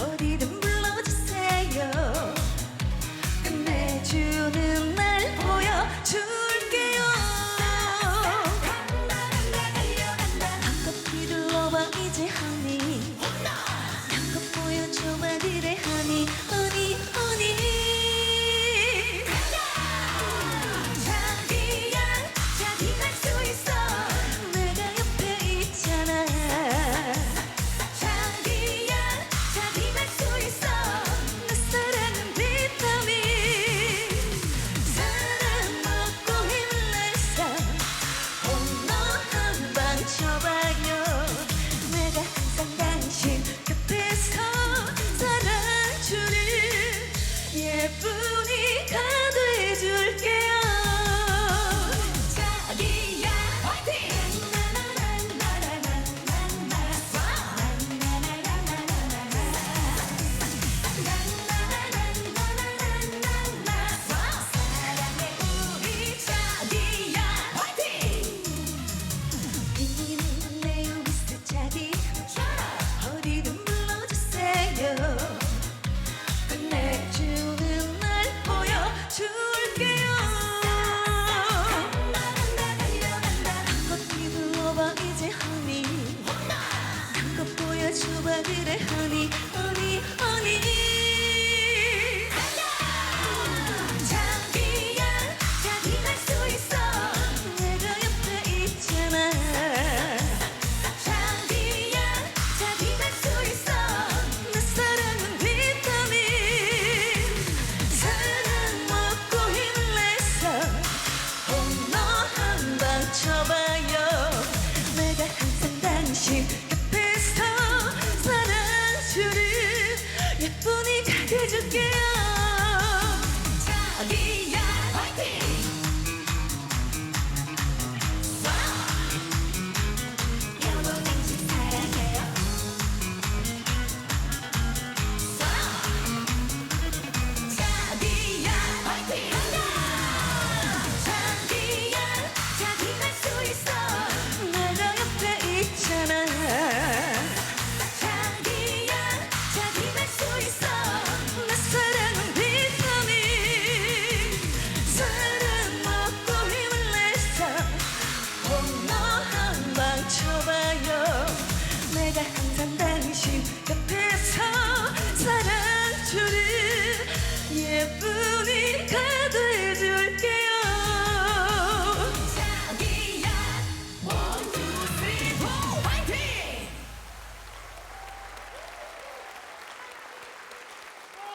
어디든 불러주세요. 주는 날 보여주 맞춰봐 그래 honey honey honey 예쁜이 가게 줄게요.